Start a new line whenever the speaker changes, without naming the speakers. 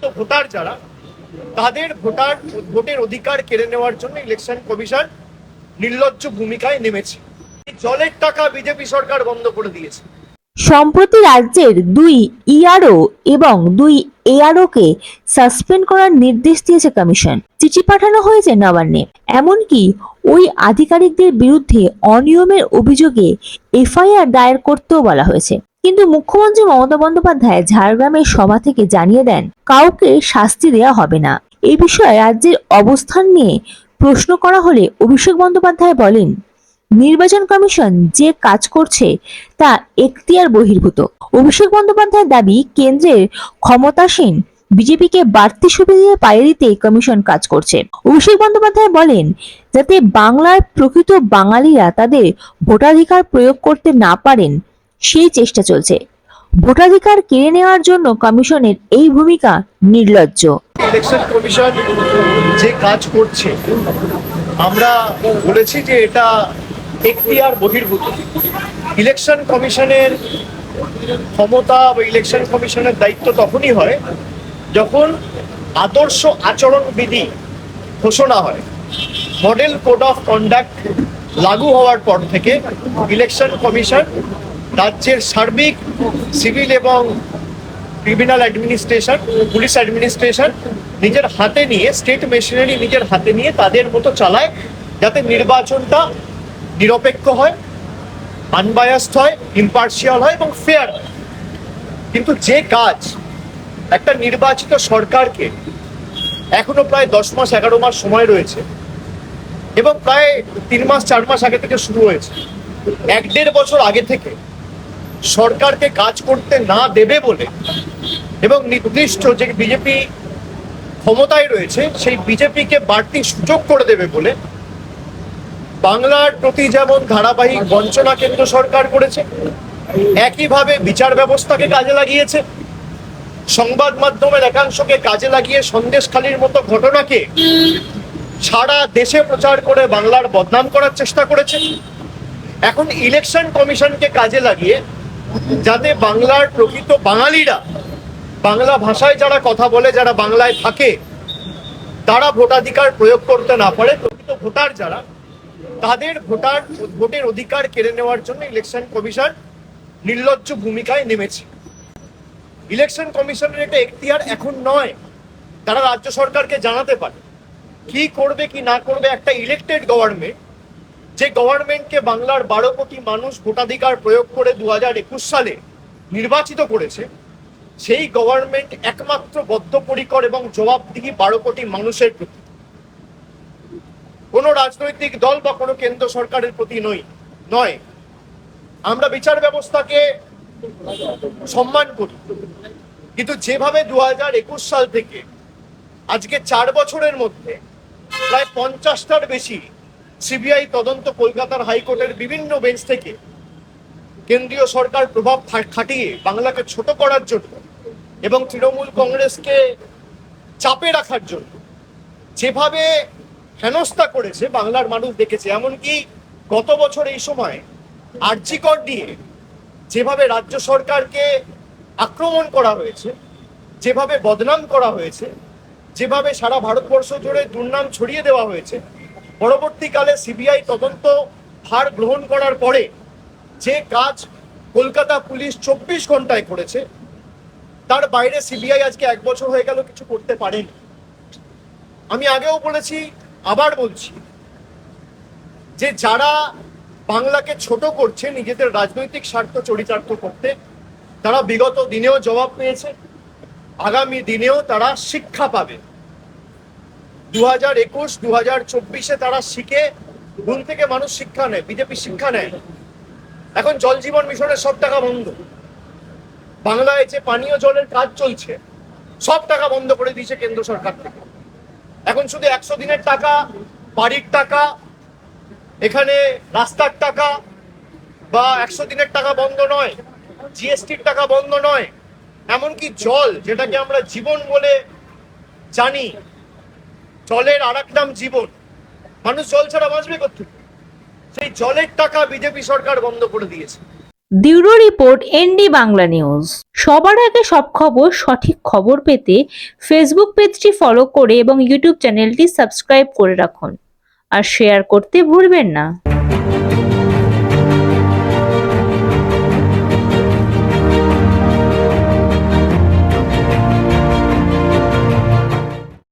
প্রকৃত ভোটার যারা, তাদের ভোটার, ভোটের অধিকার কেড়ে নেওয়ার জন্য ইলেকশন কমিশন নির্লজ্জ ভূমিকায় নেমেছে। জলের টাকা বিজেপি সরকার বন্ধ করে দিয়েছে।
সম্প্রতি রাজ্যের দুই ইআরও এবং দুই এআরও কে সাসপেন্ড করার নির্দেশ দিয়েছে কমিশন চিঠি পাঠানো হয়েছে নবান্নে। এমনকি ওই আধিকারিকদের বিরুদ্ধে অনিয়মের অভিযোগে এফআইআর দায়ের করতেও বলা হয়েছে। কিন্তু মুখ্যমন্ত্রী মমতা বন্দ্যোপাধ্যায় ঝাড়গ্রামের সভা থেকে জানিয়ে দেন, কাউকে শাস্তি দেওয়া হবে না। এই বিষয়ে রাজ্যের অবস্থান নিয়ে প্রশ্ন করা হলে অভিষেক বন্দ্যোপাধ্যায় বলেন, নির্বাচন কমিশন যে কাজ করছে তা এখতিয়ার বহির্ভূত। অভিষেক বন্দ্যোপাধ্যায়ের দাবি, কেন্দ্রের ক্ষমতাসীন বিজেপিকে বাড়তি সুবিধা পাইয়ে দিতে কমিশন কাজ করছে। অভিষেক বন্দ্যোপাধ্যায় বলেন, যাতে বাংলার প্রকৃত বাঙালিরা তাদের ভোটাধিকার প্রয়োগ করতে না পারেন সেই চেষ্টা চলছে। ভোটাধিকার কেড়ে নেওয়ার জন্য কমিশনের এই ভূমিকা নির্লজ্জ।
ইলেকশন কমিশন যে কাজ করছে, আমরা বলেছি যে এটা এখতিয়ার বহির্ভূত। ইলেকশন কমিশনের ক্ষমতা বা ইলেকশন কমিশনের দায়িত্ব তখনই হয় যখন আদর্শ আচরণ বিধি ঘোষণা হয়। মডেল কোড অফ কন্ডাক্ট লাগু হওয়ার পর থেকে ইলেকশন কমিশন রাজ্যের সার্বিক, সিভিল এবং ক্রিমিনাল অ্যাডমিনিস্ট্রেশন, পুলিশ অ্যাডমিনিস্ট্রেশন নিজের হাতে নিয়ে, স্টেট মেশিনারি নিজের হাতে নিয়ে তাদের মতো চালায় যাতে নির্বাচনটা নিরপেক্ষ হয় আনবায়াসড হয় ইম্পার্শিয়াল হয় এবং ফেয়ার কিন্তু যে কাজ একটা নির্বাচিত সরকারকে এখনও প্রায় দশ মাস, এগারো মাস সময় রয়েছে এবং প্রায় তিন মাস, চার মাস আগে থেকে শুরু হয়েছে। এক দেড় বছর আগে থেকে সরকারকে কাজ করতে না দেবে বলে এবং নির্দিষ্ট যে বিজেপি ক্ষমতায় রয়েছে, সেই বিজেপিকে বাড়তি সুযোগ করে দেবে বলে বাংলার প্রতি যেমন ধারাবাহিক বঞ্চনা কেন্দ্র সরকার করেছে, একইভাবে বিচার ব্যবস্থাকে কাজে লাগিয়েছে। সংবাদ মাধ্যমের একাংশকে কাজে লাগিয়ে সন্দেশখালির মতো ঘটনাকে সারা দেশে প্রচার করে বাংলার বদনাম করার চেষ্টা করেছে। এখন ইলেকশন কমিশনকে কাজে লাগিয়ে যাতে বাংলার প্রকৃত বাঙালিরা, বাংলা ভাষায় যারা কথা বলে, যারা বাংলায় থাকে, তারা ভোটাধিকার প্রয়োগ করতে না পারে। প্রকৃত ভোটার যারা, তাদের ভোটার, ভোটের অধিকার কেড়ে নেওয়ার জন্য ইলেকশন কমিশন নির্লজ্জ ভূমিকায় নেমেছে। ইলেকশন কমিশনের এটা এখতিয়ার এখন নয়, তারা রাজ্য সরকারকে জানাতে পারে। কি করবে, কি না করবে একটা ইলেকটেড গভর্নমেন্ট যে গভর্নমেন্টকে বাংলার বারো কোটি মানুষ ভোটাধিকার প্রয়োগ করে দু হাজার একুশ সালে নির্বাচিত করেছে, সেই গভর্নমেন্ট একমাত্র বদ্ধপরিকর এবং জবাবদিহি বারো কোটি মানুষের প্রতি। কোনো রাজনৈতিক দল বা কোনো কেন্দ্র সরকারের প্রতি নই নয়। আমরা বিচার ব্যবস্থাকে সম্মান করি। কিন্তু যেভাবে দু হাজার একুশ সাল থেকে আজকে চার বছরের মধ্যে প্রায় পঞ্চাশটার বেশি সিবিআই তদন্ত কলকাতার হাইকোর্টের বিভিন্ন বেঞ্চ থেকে কেন্দ্রীয় সরকার প্রভাব খাটিয়ে বাংলাকে ছোট করার জন্য এবং তৃণমূল কংগ্রেসকে চাপে রাখার জন্য যেভাবে হেনস্থা করেছে বাংলার মানুষ দেখেছে, এমনকি গত বছর এই সময় আর্জিকর দিয়ে যেভাবে রাজ্য সরকারকে আক্রমণ করা হয়েছে, যেভাবে বদনাম করা হয়েছে, যেভাবে সারা ভারতবর্ষ জুড়ে দুর্নাম ছড়িয়ে দেওয়া হয়েছে পরবর্তীকালে সিবিআই তদন্ত ভার গ্রহণ করার পরে যে কাজ কলকাতা পুলিশ চব্বিশ ঘন্টায় করেছে, তার বাইরে সিবিআই আজকে এক বছর হয়ে গেল কিছু করতে পারেনি। আমি আগেও বলেছি, আবার বলছি, যে যারা বাংলাকে ছোট করছে, নিজেদের রাজনৈতিক স্বার্থ চরিতার্থ করতে, তারা বিগত দিনেও জবাব পেয়েছে, আগামী দিনেও তারা শিক্ষা পাবে। দু হাজার একুশ দু হাজার চব্বিশে তারা শিখে ঘুম থেকে মানুষ শিক্ষা নেয়, বিজেপি শিক্ষা নেয়। এখন জল জীবন মিশনের সব টাকা বন্ধ। বাংলায় যে পানীয় জলের কাজ চলছে, সব টাকা বন্ধ করে দিয়েছে কেন্দ্র সরকার থেকে। এখন শুধু একশো দিনের টাকা, বাড়ির টাকা, এখানে রাস্তার টাকা বা একশো দিনের টাকা বন্ধ নয়, জিএসটির টাকা বন্ধ নয়, এমনকি জল, যেটাকে আমরা জীবন বলে জানি জলের আর নাম জীবন। মানুষ জল ছাড়া বাঁচবে করতে সেই জলের টাকা বিজেপি সরকার বন্ধ করে দিয়েছে।
Bureau report ND Bangla news. সবার আগে সব খবর, সঠিক খবর পেতে ফেসবুক পেজটি ফলো করে এবং ইউটিউব চ্যানেলটি সাবস্ক্রাইব করে রাখুন। আর শেয়ার করতে ভুলবেন না।